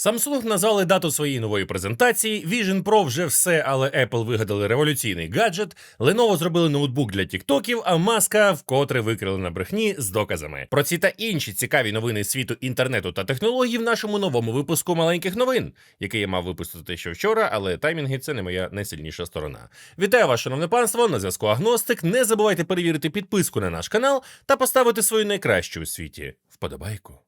Samsung назвали дату своєї нової презентації. Vision Pro вже все, але Apple вигадали революційний гаджет. Lenovo зробили ноутбук для тіктоків, а маска вкотре викрили на брехні з доказами. Про ці та інші цікаві новини світу інтернету та технологій в нашому новому випуску маленьких новин, який я мав випустити ще вчора, але таймінги це не моя найсильніша сторона. Вітаю вас, шановне панство! На зв'язку Агностик. Не забувайте перевірити підписку на наш канал та поставити свою найкращу у світі вподобайку.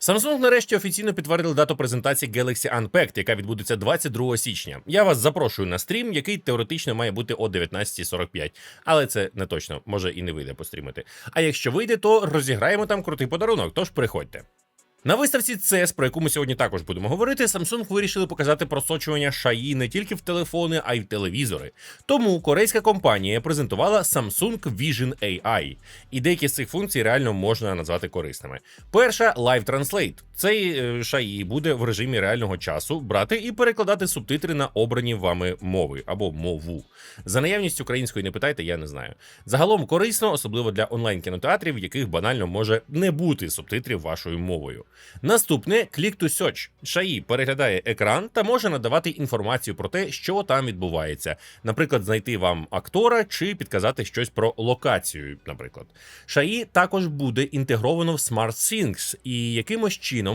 Samsung нарешті офіційно підтвердили дату презентації Galaxy Unpacked, яка відбудеться 22 січня. Я вас запрошую на стрім, який теоретично має бути о 19.45. Але це не точно, може і не вийде пострімити. А якщо вийде, то розіграємо там крутий подарунок, тож приходьте. На виставці CES, про яку ми сьогодні також будемо говорити, Samsung вирішили показати просочування шаї не тільки в телефони, а й в телевізори. Тому корейська компанія презентувала Samsung Vision AI, і деякі з цих функцій реально можна назвати корисними. Перша Live Translate. Цей е, шаї буде в режимі реального часу брати і перекладати субтитри на обрані вами мови або мову. За наявність української не питайте, я не знаю. Загалом корисно, особливо для онлайн кінотеатрів, в яких банально може не бути субтитрів вашою мовою. Наступне Click to Search. Шаї переглядає екран та може надавати інформацію про те, що там відбувається. Наприклад, знайти вам актора чи підказати щось про локацію. Наприклад, Шаї також буде інтегровано в SmartThings і якимось чином.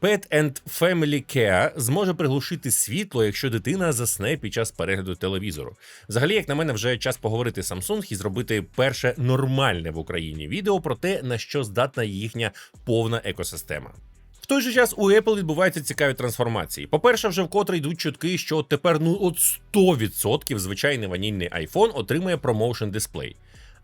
Pet and Family Care зможе приглушити світло, якщо дитина засне під час перегляду телевізору. Взагалі, як на мене, вже час поговорити Samsung і зробити перше нормальне в Україні відео про те, на що здатна їхня повна екосистема. В той же час у Apple відбуваються цікаві трансформації. По-перше, вже вкотре йдуть чутки, що тепер ну от 100% звичайний ванільний iPhone отримує промоушен дисплей.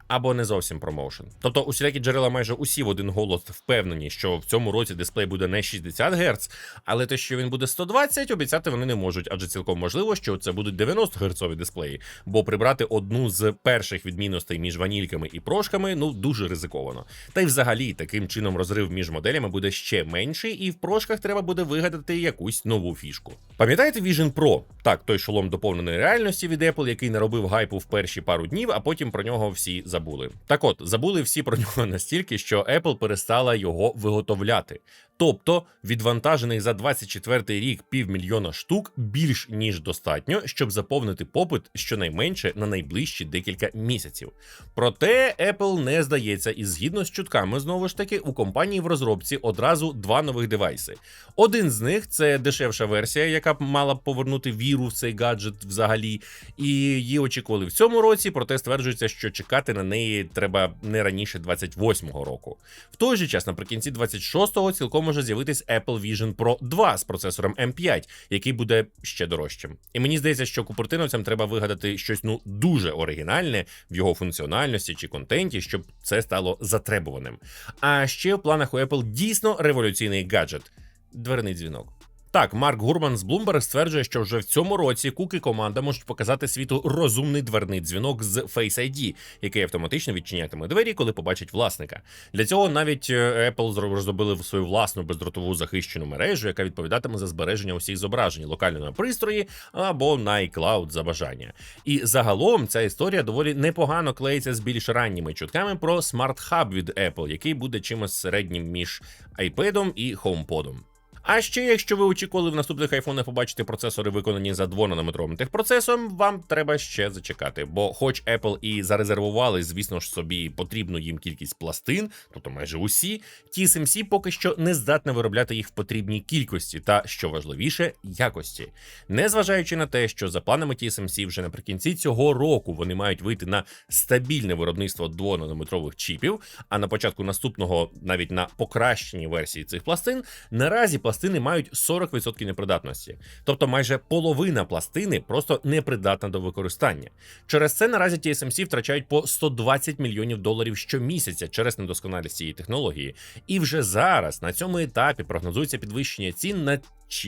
Або не зовсім промоушен. Тобто усілякі джерела майже усі в один голос впевнені, що в цьому році дисплей буде не 60 Гц, але те, що він буде 120, обіцяти вони не можуть, адже цілком можливо, що це будуть 90 герцові дисплеї, бо прибрати одну з перших відмінностей між ванільками і прошками ну дуже ризиковано. Та й взагалі таким чином розрив між моделями буде ще менший, і в прошках треба буде вигадати якусь нову фішку. Пам'ятаєте Vision Pro? Так, той шолом доповненої реальності від Apple, який наробив гайпу в перші пару днів, а потім про нього всі забули. Так от, забули всі про нього настільки, що Apple перестала його виготовляти. Тобто відвантажених за 24 рік півмільйона штук більш ніж достатньо, щоб заповнити попит щонайменше на найближчі декілька місяців. Проте Apple не здається, і згідно з чутками, знову ж таки, у компанії в розробці одразу два нових девайси. Один з них це дешевша версія, яка б мала б повернути віру в цей гаджет взагалі, і її очікували в цьому році, проте стверджується, що чекати на неї треба не раніше 28-го року. В той же час, наприкінці 26-го, цілком може з'явитись Apple Vision Pro 2 з процесором M5, який буде ще дорожчим. І мені здається, що купертиновцям треба вигадати щось ну дуже оригінальне в його функціональності чи контенті, щоб це стало затребуваним. А ще в планах у Apple дійсно революційний гаджет дверний дзвінок. Так, Марк Гурман з Bloomberg стверджує, що вже в цьому році Кук і команда можуть показати світу розумний дверний дзвінок з Face ID, який автоматично відчинятиме двері, коли побачить власника. Для цього навіть е, Apple зро- розробили свою власну бездротову захищену мережу, яка відповідатиме за збереження усіх зображень локально на пристрої або на iCloud за бажання. І загалом ця історія доволі непогано клеїться з більш ранніми чутками про Hub від Apple, який буде чимось середнім між iPad і HomePod. А ще, якщо ви очікували в наступних айфонах побачити процесори, виконані за 2-нанометровим техпроцесором, вам треба ще зачекати. Бо, хоч Apple і зарезервували, звісно ж, собі потрібну їм кількість пластин, тобто майже усі, TSMC поки що не здатна виробляти їх в потрібній кількості та, що важливіше, якості. Незважаючи на те, що за планами TSMC вже наприкінці цього року вони мають вийти на стабільне виробництво 2-нанометрових чіпів, а на початку наступного навіть на покращеній версії цих пластин, наразі пластини мають 40% непридатності, тобто майже половина пластини просто непридатна до використання. Через це наразі TSMC втрачають по 120 мільйонів доларів щомісяця через недосконалість цієї технології. І вже зараз на цьому етапі прогнозується підвищення цін на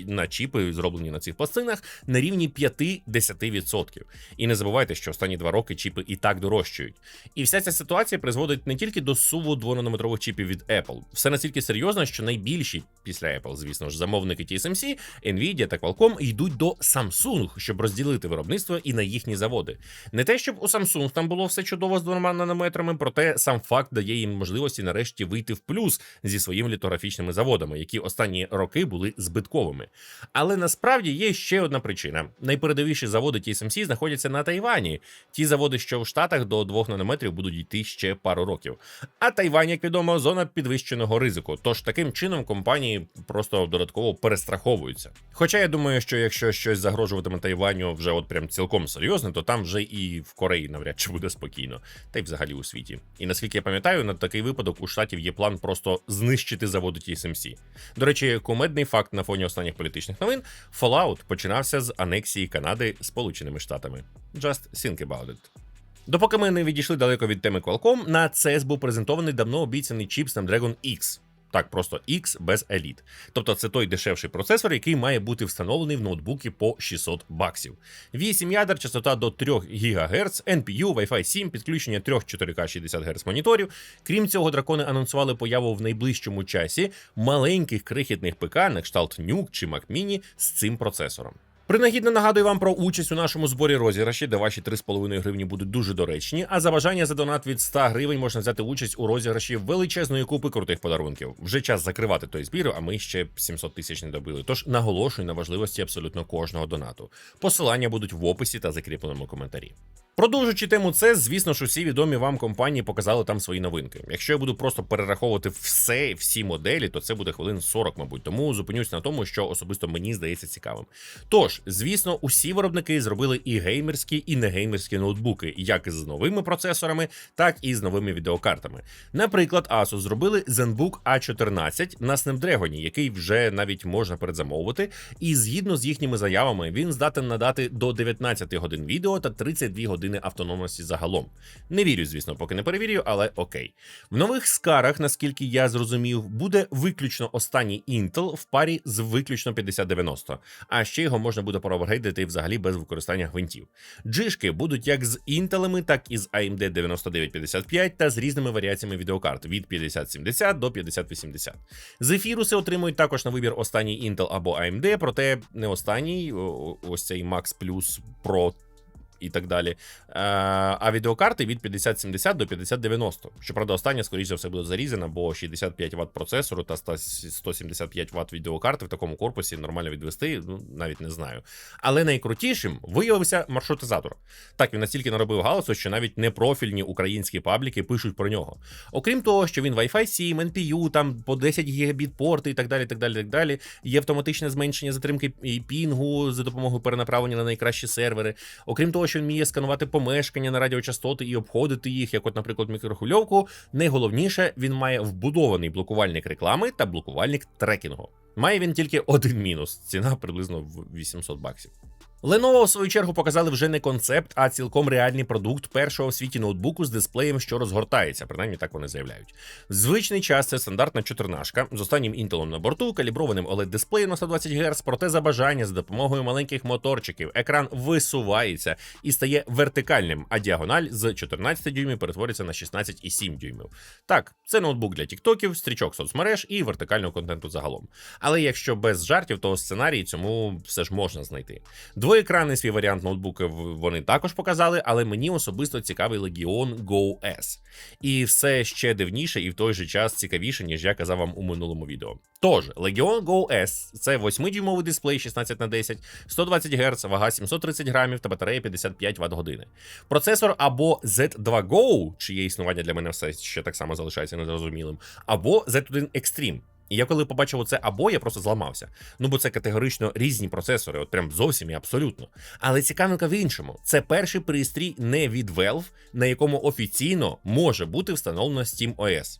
на чіпи, зроблені на цих пластинах, на рівні 5-10%. І не забувайте, що останні два роки чіпи і так дорожчають. І вся ця ситуація призводить не тільки до суву 2-нанометрових чіпів від Apple. Все настільки серйозно, що найбільші після Apple, звісно звісно ж, замовники TSMC, Nvidia та Qualcomm йдуть до Samsung, щоб розділити виробництво і на їхні заводи. Не те, щоб у Samsung там було все чудово з двома нанометрами, проте сам факт дає їм можливості нарешті вийти в плюс зі своїми літографічними заводами, які останні роки були збитковими. Але насправді є ще одна причина: найпередовіші заводи TSMC знаходяться на Тайвані. Ті заводи, що в Штатах до 2 нанометрів будуть йти ще пару років. А Тайвань, як відомо, зона підвищеного ризику. Тож таким чином компанії просто додатково перестраховуються. Хоча я думаю, що якщо щось загрожуватиме Тайваню вже от прям цілком серйозно, то там вже і в Кореї навряд чи буде спокійно, та й взагалі у світі. І наскільки я пам'ятаю, на такий випадок у штатів є план просто знищити заводи TSMC. До речі, кумедний факт на фоні останніх політичних новин: Fallout починався з анексії Канади Сполученими Штатами. Just think about it. Допоки ми не відійшли далеко від теми Qualcomm, на CES був презентований давно обіцяний чіп Snapdragon X. Так, просто X без Elite. Тобто це той дешевший процесор, який має бути встановлений в ноутбуки по 600 баксів. 8 ядер, частота до 3 ГГц, NPU, Wi-Fi 7, підключення 3 4К 60 Гц моніторів. Крім цього, дракони анонсували появу в найближчому часі маленьких крихітних ПК на кшталт Nuke чи Mac Mini з цим процесором. Принагідно нагадую вам про участь у нашому зборі розіграші, де ваші 3,5 гривні будуть дуже доречні. А за бажання за донат від 100 гривень можна взяти участь у розіграші величезної купи крутих подарунків. Вже час закривати той збір, а ми ще 700 тисяч не добили. Тож наголошую на важливості абсолютно кожного донату. Посилання будуть в описі та закріпленому коментарі. Продовжуючи тему, це, звісно ж, усі відомі вам компанії показали там свої новинки. Якщо я буду просто перераховувати все, всі моделі, то це буде хвилин 40, мабуть. Тому зупинюсь на тому, що особисто мені здається цікавим. Тож, звісно, усі виробники зробили і геймерські, і не геймерські ноутбуки, як з новими процесорами, так і з новими відеокартами. Наприклад, Asus зробили ZenBook A14 на Snapdragon, який вже навіть можна передзамовити, і згідно з їхніми заявами, він здатен надати до 19 годин відео та 32 години автономності загалом. Не вірю, звісно, поки не перевірю, але окей. В нових скарах, наскільки я зрозумів, буде виключно останній Intel в парі з виключно 5090, а ще його можна буде проапгрейдити взагалі без використання гвинтів. Джишки будуть як з інтелами, так і з AMD 9955 та з різними варіаціями відеокарт від 5070 до 5080. Зефіруси отримують також на вибір останній Intel або AMD, проте не останній, ось цей Max Plus Pro і так далі. Е, А відеокарти від 5070 до 5090. Щоправда, остання, скоріше за все, буде зарізана, бо 65 Вт процесору та 175 Вт відеокарти в такому корпусі нормально відвести, ну навіть не знаю. Але найкрутішим виявився маршрутизатор. Так, він настільки наробив галасу, що навіть непрофільні українські пабліки пишуть про нього. Окрім того, що він Wi-Fi 7, NPU, там по 10 гігабіт порти і так далі. так далі, так далі. Є автоматичне зменшення затримки і пінгу за допомогою перенаправлення на найкращі сервери. Окрім того, що вміє сканувати помешкання на радіочастоти і обходити їх, як, от, наприклад, мікрохвильовку. Найголовніше, він має вбудований блокувальник реклами та блокувальник трекінгу. Має він тільки один мінус: ціна приблизно в 800 баксів. Lenovo, в свою чергу, показали вже не концепт, а цілком реальний продукт першого в світі ноутбуку з дисплеєм, що розгортається, принаймні так вони заявляють. Звичний час це стандартна чотирнашка з останнім інтелом на борту, каліброваним oled дисплеєм на 120 Гц, проте за бажання за допомогою маленьких моторчиків екран висувається і стає вертикальним, а діагональ з 14 дюймів перетворюється на 16,7 дюймів. Так, це ноутбук для тіктоків, стрічок соцмереж і вертикального контенту загалом. Але якщо без жартів, то сценарій цьому все ж можна знайти. Двоєкранний свій варіант ноутбука вони також показали, але мені особисто цікавий Legion Go S. І все ще дивніше і в той же час цікавіше, ніж я казав вам у минулому відео. Тож, Legion Go S – це 8-дюймовий дисплей 16 на 10, 120 Гц, вага 730 грамів та батарея 55 Вт години. Процесор або Z2 Go, чиє існування для мене все ще так само залишається незрозумілим, або Z1 Extreme. І я коли побачив оце або, я просто зламався. Ну бо це категорично різні процесори, от прям зовсім і абсолютно. Але цікавинка в іншому: це перший пристрій не від Valve, на якому офіційно може бути встановлено SteamOS.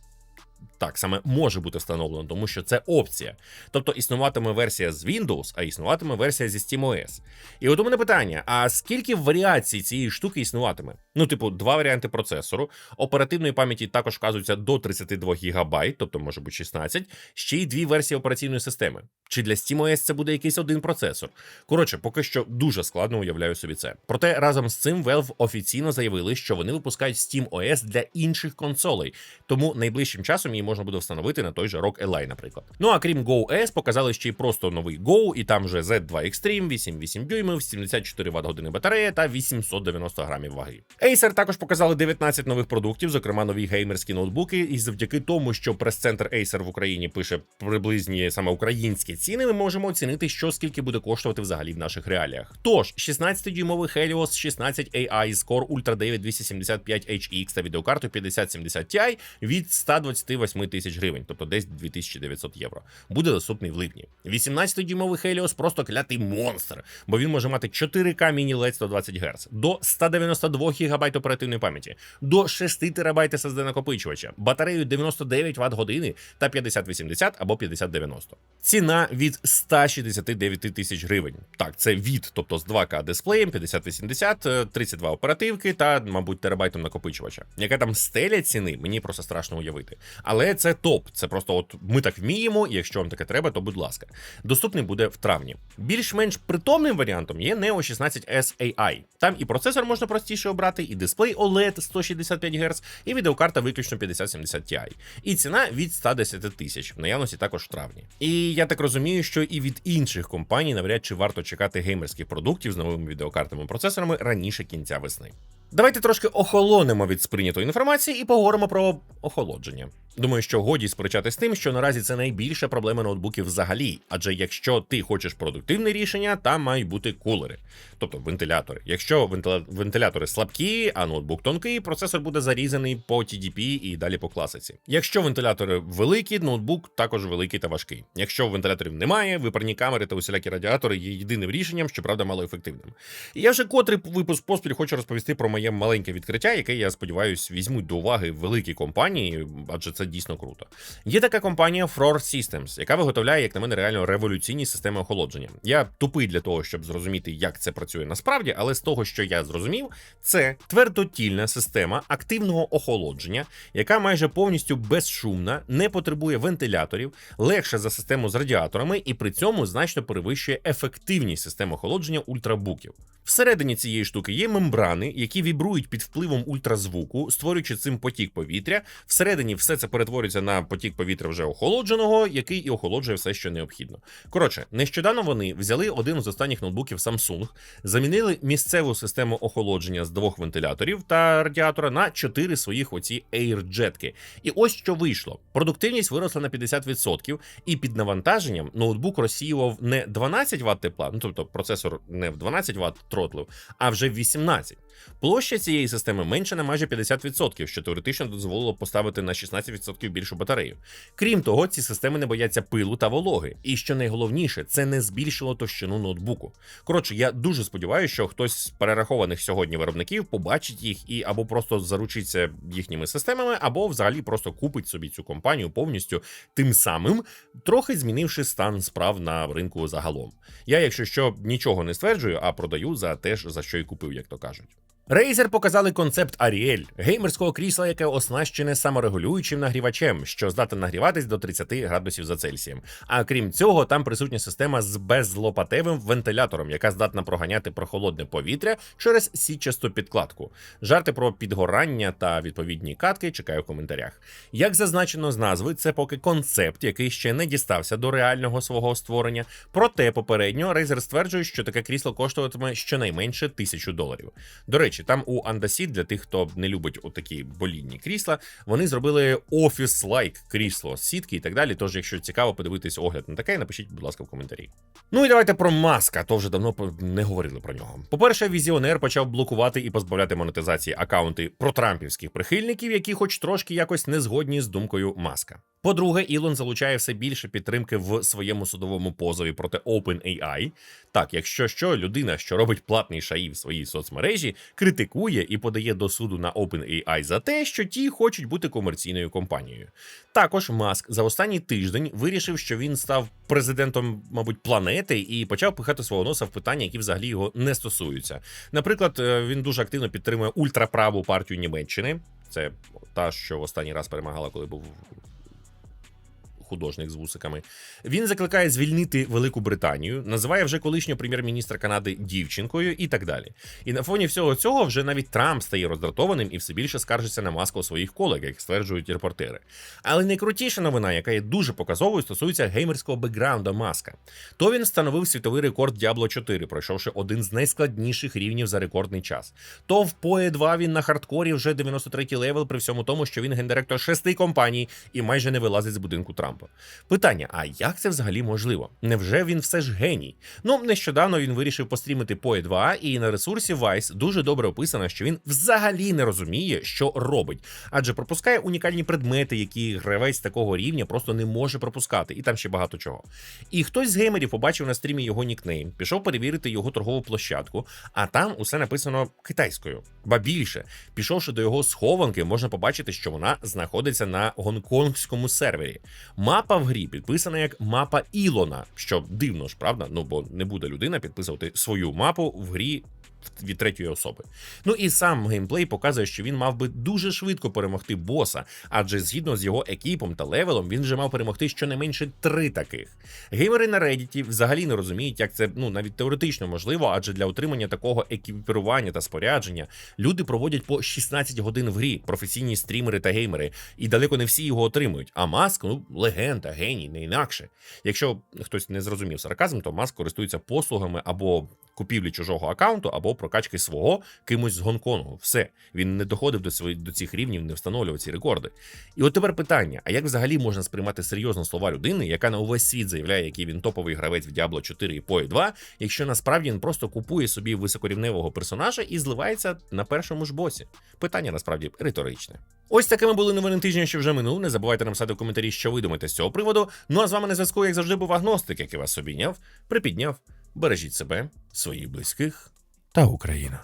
Так, саме може бути встановлено, тому що це опція. Тобто існуватиме версія з Windows, а існуватиме версія зі SteamOS. І от у мене питання: а скільки варіацій цієї штуки існуватиме? Ну, типу, два варіанти процесору. Оперативної пам'яті також вказується до 32 ГБ, тобто може бути 16, ще й дві версії операційної системи. Чи для SteamOS це буде якийсь один процесор? Коротше, поки що дуже складно уявляю собі це. Проте разом з цим Valve офіційно заявили, що вони випускають SteamOS для інших консолей, тому найближчим часом її можна буде встановити на той же ROG Ally, наприклад. Ну а крім Go показали ще й просто новий Go, і там вже Z2 Extreme, 8,8 дюймів, 74 Вт години батарея та 890 грамів ваги. Acer також показали 19 нових продуктів, зокрема нові геймерські ноутбуки. І завдяки тому, що прес-центр Acer в Україні пише приблизні саме українські ціни, ми можемо оцінити, що скільки буде коштувати взагалі в наших реаліях. Тож 16-дюймовий Helios 16 AI з Core Ultra 9 275 HX та відеокарту 5070 Ti від 128 тисяч гривень, тобто десь 2900 євро. Буде доступний в липні. 18-дюймовий Helios просто клятий монстр, бо він може мати 4К міні-LED 120 Гц, до 192 ГБ оперативної пам'яті, до 6 ТБ SSD накопичувача, батарею 99 Вт години та 5080 або 5090. Ціна від 169 тисяч гривень. Так, це від, тобто з 2К дисплеєм, 5080, е, 32 оперативки та, мабуть, терабайтом накопичувача. Яка там стеля ціни, мені просто страшно уявити. Але це топ. Це просто от ми так вміємо, і якщо вам таке треба, то будь ласка. Доступний буде в травні. Більш-менш притомним варіантом є Neo 16S AI. Там і процесор можна простіше обрати, і дисплей OLED 165 Гц, і відеокарта виключно 5070 Ti. І ціна від 110 тисяч, в наявності також в травні. І я так розумію, що і від інших компаній навряд чи варто чекати геймерських продуктів з новими відеокартами і процесорами раніше кінця весни. Давайте трошки охолонемо від сприйнятої інформації і поговоримо про охолодження. Думаю, що годі сперечати з тим, що наразі це найбільша проблема ноутбуків взагалі. Адже якщо ти хочеш продуктивне рішення, там мають бути кулери, тобто вентилятори. Якщо вентилятори слабкі, а ноутбук тонкий, процесор буде зарізаний по TDP і далі по класиці. Якщо вентилятори великі, ноутбук також великий та важкий. Якщо вентиляторів немає, випарні камери та усілякі радіатори є єдиним рішенням, щоправда, малоефективним. І я вже котрий випуск поспіль хочу розповісти про моє маленьке відкриття, яке я сподіваюся візьмуть до уваги великі компанії, адже це дійсно круто. Є така компанія Fror Systems, яка виготовляє, як на мене, реально революційні системи охолодження. Я тупий для того, щоб зрозуміти, як це працює насправді, але з того, що я зрозумів, це твердотільна система активного охолодження, яка майже повністю безшумна, не потребує вентиляторів, легша за систему з радіаторами і при цьому значно перевищує ефективність систем охолодження ультрабуків. Всередині цієї штуки є мембрани, які вібрують під впливом ультразвуку, створюючи цим потік повітря. Всередині все це перетворюється на потік повітря вже охолодженого, який і охолоджує все, що необхідно. Коротше, нещодавно вони взяли один з останніх ноутбуків Samsung, замінили місцеву систему охолодження з двох вентиляторів та радіатора на чотири своїх оці AirJetки. І ось що вийшло: продуктивність виросла на 50%, і під навантаженням ноутбук розсіював не 12 Вт тепла, ну тобто процесор не в 12 Вт тротлив, а вже в 18. Площа цієї системи менша на майже 50%, що теоретично дозволило поставити на 16% більшу батарею. Крім того, ці системи не бояться пилу та вологи. І що найголовніше, це не збільшило товщину ноутбуку. Коротше, я дуже сподіваюся, що хтось з перерахованих сьогодні виробників побачить їх і або просто заручиться їхніми системами, або взагалі просто купить собі цю компанію повністю, тим самим трохи змінивши стан справ на ринку загалом. Я, якщо що, нічого не стверджую, а продаю за те за що і купив, як то кажуть. Razer показали концепт Ariel – геймерського крісла, яке оснащене саморегулюючим нагрівачем, що здатен нагріватись до 30 градусів за Цельсієм. А крім цього, там присутня система з безлопатевим вентилятором, яка здатна проганяти прохолодне повітря через сітчасту підкладку. Жарти про підгорання та відповідні катки чекаю в коментарях. Як зазначено з назви, це поки концепт, який ще не дістався до реального свого створення. Проте попередньо Razer стверджує, що таке крісло коштуватиме щонайменше тисячу доларів. До речі, там у Андасіт, для тих, хто не любить отакі болінні крісла, вони зробили офіс-лайк крісло сітки і так далі. Тож, якщо цікаво подивитись огляд на таке, напишіть, будь ласка, в коментарі. Ну і давайте про маска, то вже давно не говорили про нього. По-перше, візіонер почав блокувати і позбавляти монетизації акаунти протрампівських прихильників, які, хоч трошки якось не згодні з думкою маска. По-друге, Ілон залучає все більше підтримки в своєму судовому позові проти OpenAI. Так, якщо що, людина, що робить платний шаї в своїй соцмережі, критикує і подає до суду на OpenAI за те, що ті хочуть бути комерційною компанією. Також Маск за останній тиждень вирішив, що він став президентом, мабуть, планети і почав пихати свого носа в питання, які взагалі його не стосуються. Наприклад, е, він дуже активно підтримує ультраправу партію Німеччини. Це та, що в останній раз перемагала, коли був художник з вусиками. Він закликає звільнити Велику Британію, називає вже колишнього прем'єр-міністра Канади дівчинкою і так далі. І на фоні всього цього вже навіть Трамп стає роздратованим і все більше скаржиться на маску своїх колег, як стверджують репортери. Але найкрутіша новина, яка є дуже показовою, стосується геймерського бекграунда маска. То він встановив світовий рекорд Diablo 4, пройшовши один з найскладніших рівнів за рекордний час. То в PoE 2 він на хардкорі вже 93-й левел, при всьому тому, що він гендиректор шести компаній і майже не вилазить з будинку Трампа. Питання: а як це взагалі можливо? Невже він все ж геній? Ну, нещодавно він вирішив пострімити PoE 2, і на ресурсі Vice дуже добре описано, що він взагалі не розуміє, що робить, адже пропускає унікальні предмети, які гравець такого рівня просто не може пропускати, і там ще багато чого. І хтось з геймерів побачив на стрімі його нікнейм, пішов перевірити його торгову площадку, а там усе написано китайською. Ба більше, пішовши до його схованки, можна побачити, що вона знаходиться на гонконгському сервері. Мапа в грі підписана як мапа Ілона, що дивно ж, правда? Ну бо не буде людина підписувати свою мапу в грі. Від третьої особи. Ну і сам геймплей показує, що він мав би дуже швидко перемогти боса, адже згідно з його екіпом та левелом він вже мав перемогти щонайменше три таких. Геймери на Reddit взагалі не розуміють, як це ну навіть теоретично можливо, адже для отримання такого екіпірування та спорядження люди проводять по 16 годин в грі, професійні стрімери та геймери, і далеко не всі його отримують. А Маск, ну легенда, геній, не інакше. Якщо хтось не зрозумів сарказм, то Маск користується послугами або купівлі чужого аккаунту, або прокачки свого кимось з Гонконгу. Все він не доходив до своїх до цих рівнів, не встановлював ці рекорди. І от тепер питання: а як взагалі можна сприймати серйозно слова людини, яка на увесь світ заявляє, який він топовий гравець в Diablo 4 і PoE 2, якщо насправді він просто купує собі високорівневого персонажа і зливається на першому ж босі? Питання насправді риторичне. Ось такими були новини тижня, що вже минув. Не забувайте написати в коментарі, що ви думаєте з цього приводу. Ну а з вами на зв'язку, як завжди, був агностик, який вас обійняв, припідняв. Бережіть себе, своїх близьких та Україна.